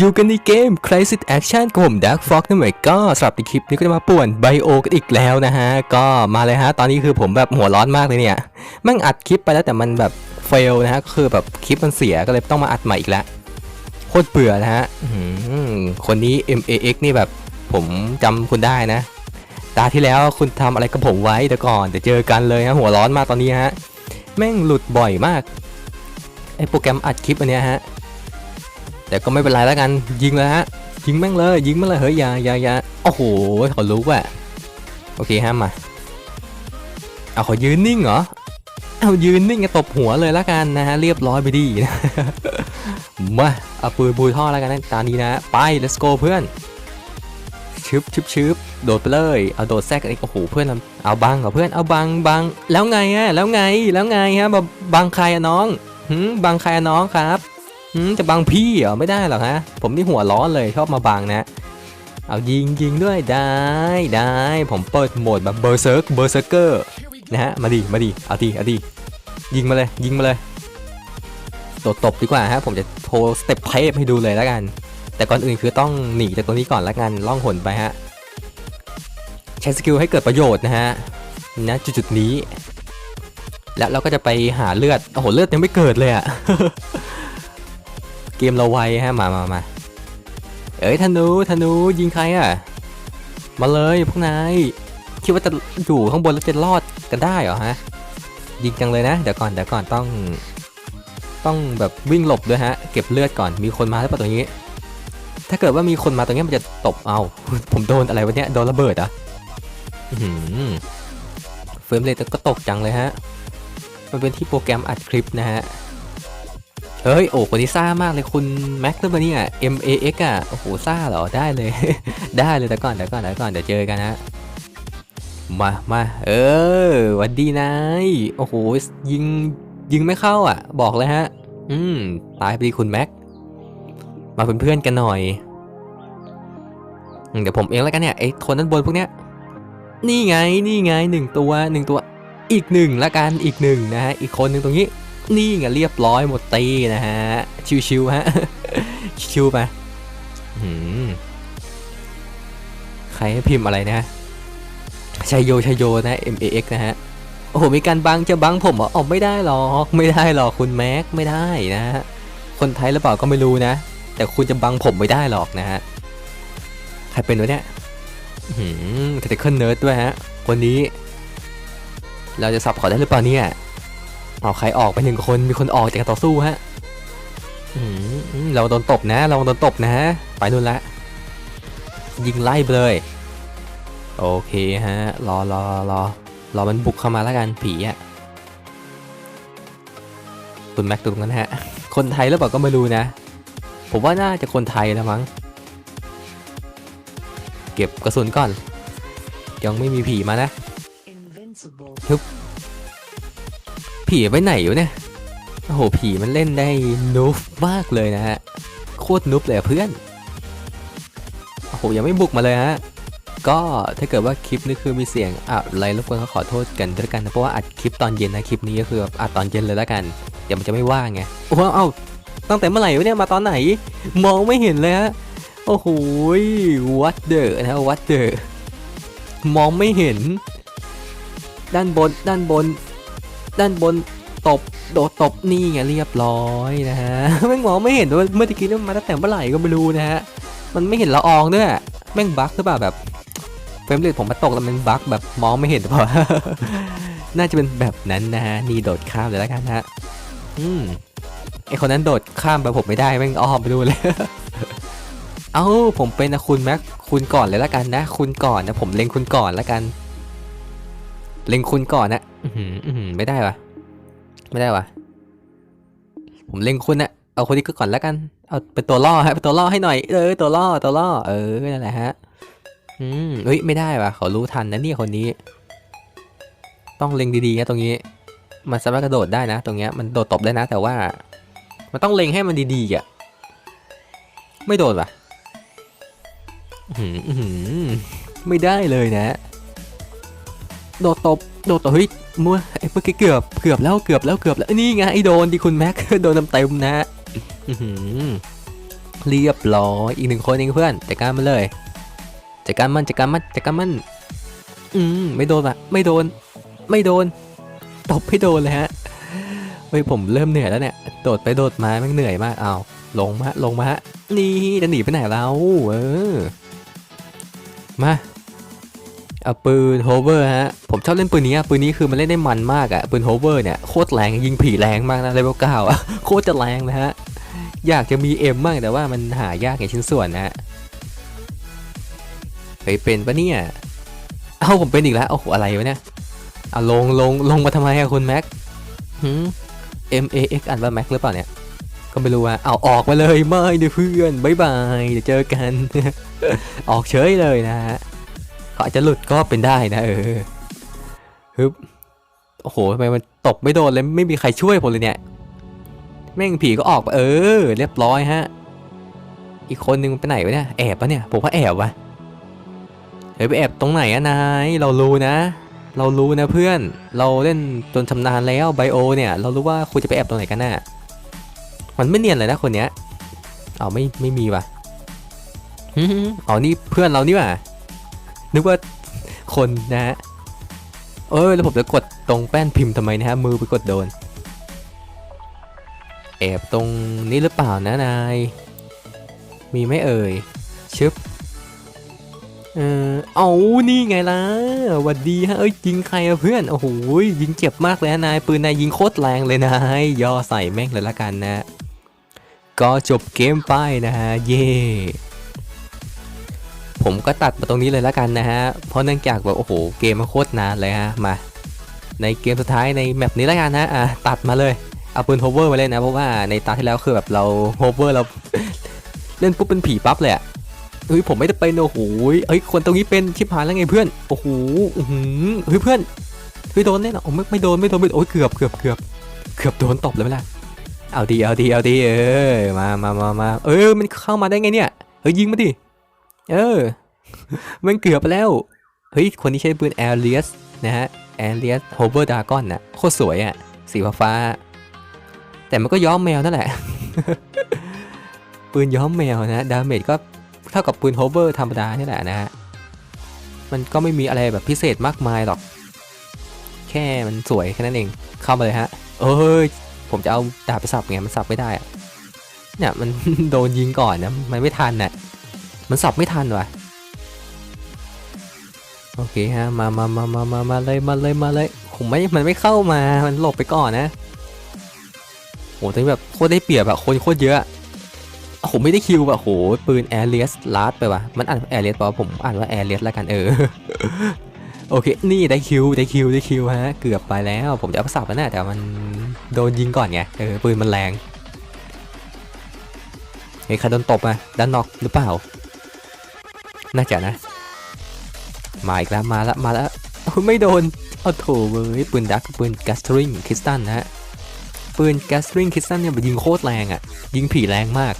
อยู่กันในเกม Crisis Action กับผม Dark Fox นั่นเองก็สำหรับในคลิปนี้ก็จะมาป่วนไบโอกันอีกแล้วนะฮะ ก็มาเลยฮะ ตอนนี้คือผมแบบหัวร้อนมากเลยเนี่ยแม่งอัดคลิปไปแล้วแต่มันแบบเฟลนะฮะคือแบบคลิปมันเสียก็เลยต้องมาอัดใหม่อีกแล้วโคตรเบื่อนะฮะคนนี้ MAX นี่แบบผมจำคุณได้นะ ตาที่แล้วคุณทำอะไรกับผมไว้แต่ก่อนแต่เจอกันเลยฮะหัวร้อนมากตอนนี้ฮะแม่งหลุดบ่อยมากไอโปรแกรมอัดคลิปอันเนี้ยฮะ แต่ก็ไม่เป็นไรแล้วกันยิงเลยฮะยิงแม่งเลยยิงแมาเลยเฮ้ยอย่าอย่าอย่าโอ้โหเขารู้ว่ะโอเคฮะมาเอาเขายืนนิ่งเหรอเอายืนนิ่งตบหัวเลยแล้วกันนะฮะเรียบร้อยไปดีนะมาเอาปืนบูท่อแล้วกันนะตอนนี้นะไป let's go เพื่อนชึบชึบชึบโดดไปเลยเอาโดดแทรกอีกโอ้โหเพื่อนเราเอาบังเหรอเพื่อนเอาบังบังแล้วไงอะแล้วไงแล้วไงฮะบังใครอะน้องหืมบังใครอะน้องครับ จะบังพี่เหรอไม่ได้หรอกฮะ ผมนี่หัวร้อนเลยชอบมาบังนะ เอายิงยิงด้วยได้ได้ ผมเปิดโหมดแบบเบอร์เซิร์กเบอร์เซอร์เกอร์นะฮะ มาดิมาดิเอาดิเอาดิยิงมาเลยยิงมาเลยโดดตบดีกว่าฮะผมจะโทรสเต็ปเทพให้ดูเลยแล้วกัน แต่ก่อนอื่นคือต้องหนีจากตรงนี้ก่อนแล้วกันล่องหนไปฮะใช้สกิลให้เกิดประโยชน์นะฮะณจุดจุดๆนี้ แล้วเราก็จะไปหาเลือดโอ้โหเลือดยังไม่เกิดเลยอะ เกมเราไวฮะมามามาเอ้ยธนูธนูยิงใครอะ มาเลยพวกนายคิดว่าจะอยู่ข้างบนแล้วจะรอดกันได้เหรอฮะยิงจังเลยนะเดี๋ยวก่อนเดี๋ยวก่อนต้อง ต้องแบบวิ่งหลบด้วยฮะ เก็บเลือดก่อนมีคนมาหรือเปล่าตรงนี้ ถ้าเกิดว่ามีคนมาตรงนี้มันจะตบเอาผมโดนอะไรวะเนี่ยโดนระเบิดอะเฟิร์มเรทก็ตกจังเลยฮะมันเป็นที่โปรแกรมอัดคลิปนะฮะ เฮ้ย โอ้คนนี้ซ่ามากเลยคุณแม็กซ์ตัวนี้อะ M A X อะ โอ้โหซ่าเหรอ ได้เลย ได้เลยแต่ก่อนแต่ก่อนแต่ก่อนเดี๋ยวเจอกันฮะ มามาเออวันดีนายโอ้โห ยิง ยิงไม่เข้าอะ บอกเลยฮะ อืม ตายไปดีคุณแม็ก มาเป็นเพื่อนกันหน่อย เดี๋ยวผมเองแล้วกันเนี่ยไอ้คนด้านบนพวกเนี้ย นี่ไง นี่ไงหนึ่งตัวหนึ่งตัว อีกหนึ่งละกัน อีกหนึ่งนะฮะ อีกคนหนึ่งตรงนี้ นี่ไงเรียบร้อยหมดตีนะฮะ ชิวๆฮะ ชิวๆไปใครให้พิมพ์อะไรนะชัยโยชัยโยนะ M A X นะฮะ โอ้โห มีการบังจะบังผมเหรออ๋อไม่ได้หรอกไม่ได้หรอกคุณแม็กไม่ได้นะฮะ คนไทยหรือเปล่าก็ไม่รู้นะ แต่คุณจะบังผมไม่ได้หรอกนะฮะ ใครเป็นวะเนี่ยหืมเทคเคิลเนิร์ดด้วยฮะคนนี้ เราจะสับขาได้หรือเปล่าเนี่ย เอาใครออกไปหนึ่งคน มีคนออกจากการต่อสู้ฮะเราโดนตบนะเราโดนตบนะไปนู่นละ ยิงไล่ไปเลย โอเคฮะ รอรอรอรอมันบุกเข้ามาแล้วกันผีอะคุณแม็กตรงนั้นฮะ คนไทยหรือเปล่าก็ไม่รู้นะ ผมว่าน่าจะคนไทยแล้วมั้ง เก็บกระสุนก่อน ยังไม่มีผีมานะ Invincible. ผีไปไหนอยู่เนี่ยโอ้โหผีมันเล่นได้นูฟมากเลยนะฮะโคตรนูฟเลยเพื่อนโอ้โหยังไม่บุกมาเลยฮะก็ถ้าเกิดว่าคลิปนี้คือมีเสียงอะไรรบกวนก็ขอโทษกันด้วยกันนะเพราะว่าอัดคลิปตอนเย็นนะคลิปนี้ก็คืออัดตอนเย็นเลยแล้วกันเดี๋ยวมันจะไม่ว่างไงโอ้โหเอ้าตั้งแต่เมื่อไหร่วะเนี่ยมาตอนไหน มองไม่เห็นเลยฮะโอ้โห what the นะ what the มองไม่เห็น ด้านบนด้านบน ด้านบนตบโดดตบนี่ไงเรียบร้อยนะฮะแม่งมองไม่เห็นว่าเมื่อกี้นี่มันมาตั้งแต่เมื่อไหร่ก็ไม่รู้นะฮะมันไม่เห็นละอองด้วยแม่งบั๊กหรือเปล่าแบบเฟรมเรทผมมาตกแล้วมันบั๊กแบบมองไม่เห็นหรือเปล่าน่าจะเป็นแบบนั้นนะฮะนี่โดดข้ามเลยแล้วกันฮะอืมไอคนนั้นโดดข้ามไปผมไม่ได้แม่งอ้อมไปดูเลยเอ้าผมเป็นนะคุณแม็กคุณก่อนเลยแล้วกันนะ คุณก่อนนะผมเล็งคุณก่อนแล้วกัน เล็งคุณก่อนนะอื้อหืออื้อหือไม่ได้วะไม่ได้วะผมเล็งคุณนะเอาคนนี้ก็ก่อนแล้วกัน เอาเป็นตัวล่อฮะเป็นตัวล่อให้หน่อย เออตัวล่อตัวล่อ เออนั่นแหละฮะ อืมเฮ้ยไม่ได้วะเขารู้ทันนะเนี่ยคนนี้ ต้องเล็งดีๆนะตรงนี้ มันสามารถกระโดดได้นะ ตรงเนี้ยมันโดดตบได้นะ แต่ว่า มันต้องเล็งให้มันดีๆอะ ไม่โดดวะอื้อหืออื้อหือไม่ได้เลยนะ โดดตบโดดตบเฮ้ยมัวไอ้เมื่อกี้เกือบเกือบแล้วเกือบแล้วเกือบแล้วนี่ไงไอโดนดิคุณแม็กโดนเต็มๆนะเรียบร้อยอีกหนึ่งคนเองเพื่อนจัดการมันเลยจัดการมันจัดการมันจัดการมันอืมไม่โดนอะไม่โดน ไม่โดนตบไม่โดนเลยฮะเฮ้ยผมเริ่มเหนื่อยแล้วเนี่ยโดดไปโดดมาแม่งเหนื่อยมากเอาลงมาลงมาฮะนี่จะหนีไปไหนเราเออมา เอาปืนโฮเวอร์ฮะ ผมชอบเล่นปืนนี้ปืนนี้คือมันเล่นได้มันมากอะปืนโฮเวอร์เนี่ยโคตรแรงยิงผีแรงมากนะเลเวลเก้าอะโคตรจะแรงนะฮะ อยากจะมีเอ็มมากแต่ว่ามันหายากอย่างชิ้นส่วนนะฮะเฮ้ยเป็นปะเนี่ย เอ้าผมเป็นอีกแล้วโอ้โหอะไรวะเนี่ยเอาลงลงลงมาทำไมอะคุณแม็กหืม M A X อ่านว่าแม็กหรือเปล่าเนี่ยก็ไม่รู้ว่าเอาออกมาเลยไม่เดี๋ยวเพื่อนบายบายเดี๋ยวเจอกัน ออกเฉยเลยนะฮะ เขาอาจจะหลุดก็เป็นได้นะเออฮึบโอ้โหทำไมมันตกไม่โดนเลยไม่มีใครช่วยผมเลยเนี่ยแม่งผีก็ออกไปเออ เรียบร้อยฮะ อีกคนนึงไปไหนวะเนี่ยแอบปะเนี่ยผมว่าแอบวะเฮ้ยไปแอบตรงไหนอะนายเรารู้นะ เรารู้นะเพื่อน เราเล่นจนชำนาญแล้วไบโอเนี่ย เรารู้ว่าคุณจะไปแอบตรงไหนกันน่ะมันไม่เนียนเลยนะคนเนี้ยเอาไม่ไม่มีวะอ๋อนี่เพื่อนเรานี่ว่ะ นึกว่าคนนะฮะเออแล้วผมจะกดตรงแป้นพิมพ์ทำไมนะฮะ มือไปกดโดน แอบตรงนี้หรือเปล่านะนาย มีไหม่เอ่ย ชึบ เออเอานี่ไงล่ะหวัดดีฮะ เอ้ย ยิงใครอะเพื่อน โอ้โห ยิงเจ็บมากเลยนะนาย ปืนนายยิงโคตรแรงเลยนาย ย่อใส่แม่งเลยละกันนะ ก็จบเกมไปนะฮะ เย่ ผมก็ตัดมาตรงนี้เลยละกันนะฮะ เพราะเนื่องจากแบบโอ้โหเกมมันโคตรนานเลยฮะ มา ในเกมสุดท้ายในแมปนี้ละกันนะอะตัดมาเลย เอาปืนโฮเวอร์มาเล่นนะ เพราะว่าในตาที่แล้วคือแบบเราโฮเวอร์เราเล่นปุ๊บเป็นผีปั๊บเลยอะเฮ้ยผมไม่ได้เป็นโอ้โหเฮ้ยคนตรงนี้เป็นชิบหายแล้วไงเพื่อน โอ้โหหือเฮ้ยเพื่อนเฮ้ยโดนแน่นอนโอ้ไม่ไม่โดนไม่โดนไม่โดนโอ้ยเกือบเกือบเกือบเกือบโดนตบเลยไหมล่ะ เอาดีเอาดีเอาดีเออมามามามาเออมันเข้ามาได้ไงเนี่ย เฮ้ยยิงมาดิ เออ มันเกือบไปแล้ว เฮ้ย คนที่ใช้ปืนแอร์เลียสนะฮะแอร์เลียสโฮเวอร์ดากอนน่ะโคตรสวยอะ สีฟ้า แต่มันก็ย้อมแมวนั่นแหละ ปืนย้อมแมวนะดาเมจก็เท่ากับปืนโฮเวอร์ธรรมดานี่แหละนะฮะ มันก็ไม่มีอะไรแบบพิเศษมากมายหรอก แค่มันสวยแค่นั้นเอง เข้ามาเลยฮะ เอ้ย ผมจะเอาดาบไปสับไง มันสับไม่ได้อะเนี่ยมันโดนยิงก่อนนะ มันไม่ทันน่ะ มันสับไม่ทันว่ะโอเคฮะมามามามามามาเลยมาเลยมาเลยผมไม่มันไม่เข้ามามันหลบไปก่อนนะโหแต่แบบโคตรได้เปรียบอะคนโคตรเยอะโอ้โหไม่ได้คิวอะโหปืนแอร์เลียสลาดไปว่ะมันอ่านแอร์เลียสป่าวะผมอ่านว่าแอร์เลียสแล้วกันเออโอเค นี่ได้คิวได้คิวได้คิวฮะ เกือบไปแล้ว ผมจะเอาไปสับแล้วนะแต่มันโดนยิงก่อนไง เออปืนมันแรง เฮ้ยใครโดนตบอะด้านนอกหรือเปล่า น่าจะนะ มาอีกแล้วมาละมาละโอ้ไม่โดนเอาโถเว้ยปืนดักปืนแกสทริงคริสตันนะฮะปืนแกสตริงคิสตันเนี่ยมันยิงโคตรแรงอะ่ะ ยิงผีแรงมาก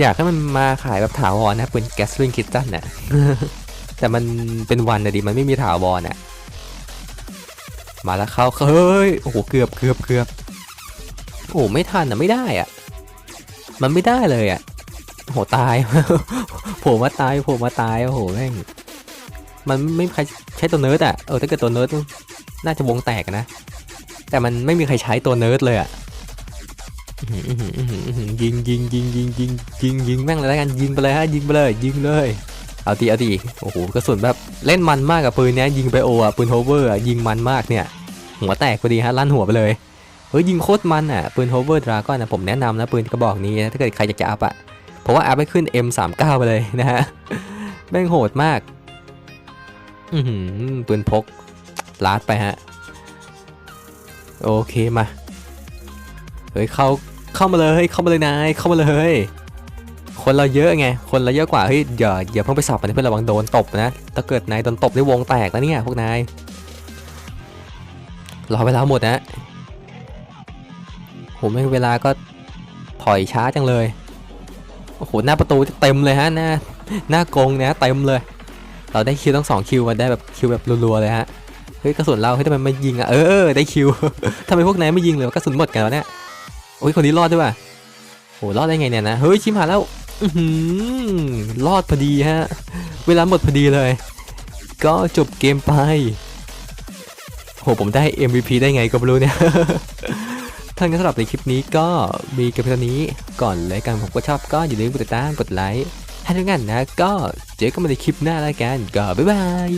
อยากให้มันมาขายแบบถาวรนะปืนแกสตริงคิสตันน่ะแต่มันเป็นวันนะดิมันไม่มีถาวรอะ มาแล้วเขาเฮ้ยโอ้โหเกือบเกือบเกือบโอ้ไม่ทันอะไม่ได้อะ มันไม่ได้เลยอะ โหตายโผล่มาตายโผล่มาตายโอ้โหแม่งมันไม่มีใครใช้ตัวเนิร์ดอะเออถ้าเกิดตัวเนิร์ดน่าจะวงแตกนะ แต่มันไม่มีใครใช้ตัวเนิร์ดเลยอะยิงยิงยิงยิงยิงยิงยิงแม่งเลยแล้วกันยิงไปเลยฮะยิงไปเลย ยิงเลยเอาดีเอาดีโอ้โหกระสุนแบบเล่นมันมากกับปืนเนี้ยยิงไปโออะปืนโฮเวอร์อะยิงมันมากเนี่ย หัวแตกพอดีฮะลั่นหัวไปเลยเฮ้ยยิงโคตรมันอะปืนโฮเวอร์ดราก้อนนะผมแนะนำนะปืนกระบอกนี้นะถ้าเกิดใครอยากจะอัพอะ เพราะว่าอัพไปขึ้น M39 ไปเลยนะฮะแม่งโหดมาก อือหือปืนพกลาดไปฮะ โอเคมา เฮ้ยเข้าเข้ามาเลยเข้ามาเลยนายเข้ามาเลยคนเราเยอะไง คนเราเยอะกว่าเฮ้ยอย่าอย่าเพิ่งไปสับมันเพื่อนระวังโดนตบนะ ถ้าเกิดนายโดนตบได้วงแตกแล้วเนี่ยพวกนาย รอเวลาหมดนะ ผมไม่เวลาก็ถอยช้าจังเลย โอ้โหหน้าประตูเต็มเลยฮะหน้าหน้ากงเนี่ยเต็มเลย เราได้คิวทั้งสองคิวมาได้แบบคิวแบบรัวๆเลยฮะเฮ้ยกระสุนเราเฮ้ยทำไมไม่ยิงอะเออได้คิวทำไมพวกนายไม่ยิงเลยวะกระสุนหมดกันแล้วเนี่ยโอ้ยคนนี้รอดด้วยว่ะรอดได้ไงเนี่ยนะเฮ้ยชิมหายแล้วรอดพอดีฮะ เวลาหมดพอดีเลย ก็จบเกมไปโหผมได้ MVP ได้ไงก็ไม่รู้เนี่ย ท่านก็สำหรับในคลิปนี้ก็มีกันเพียงนี้ก่อนเลยกันผมก็ชอบก็อย่าลืมกดติดตามกดไลค์ให้ทุกท่านนะก็เจอกันใหม่ในคลิปหน้าแล้วกันก็บ๊ายบาย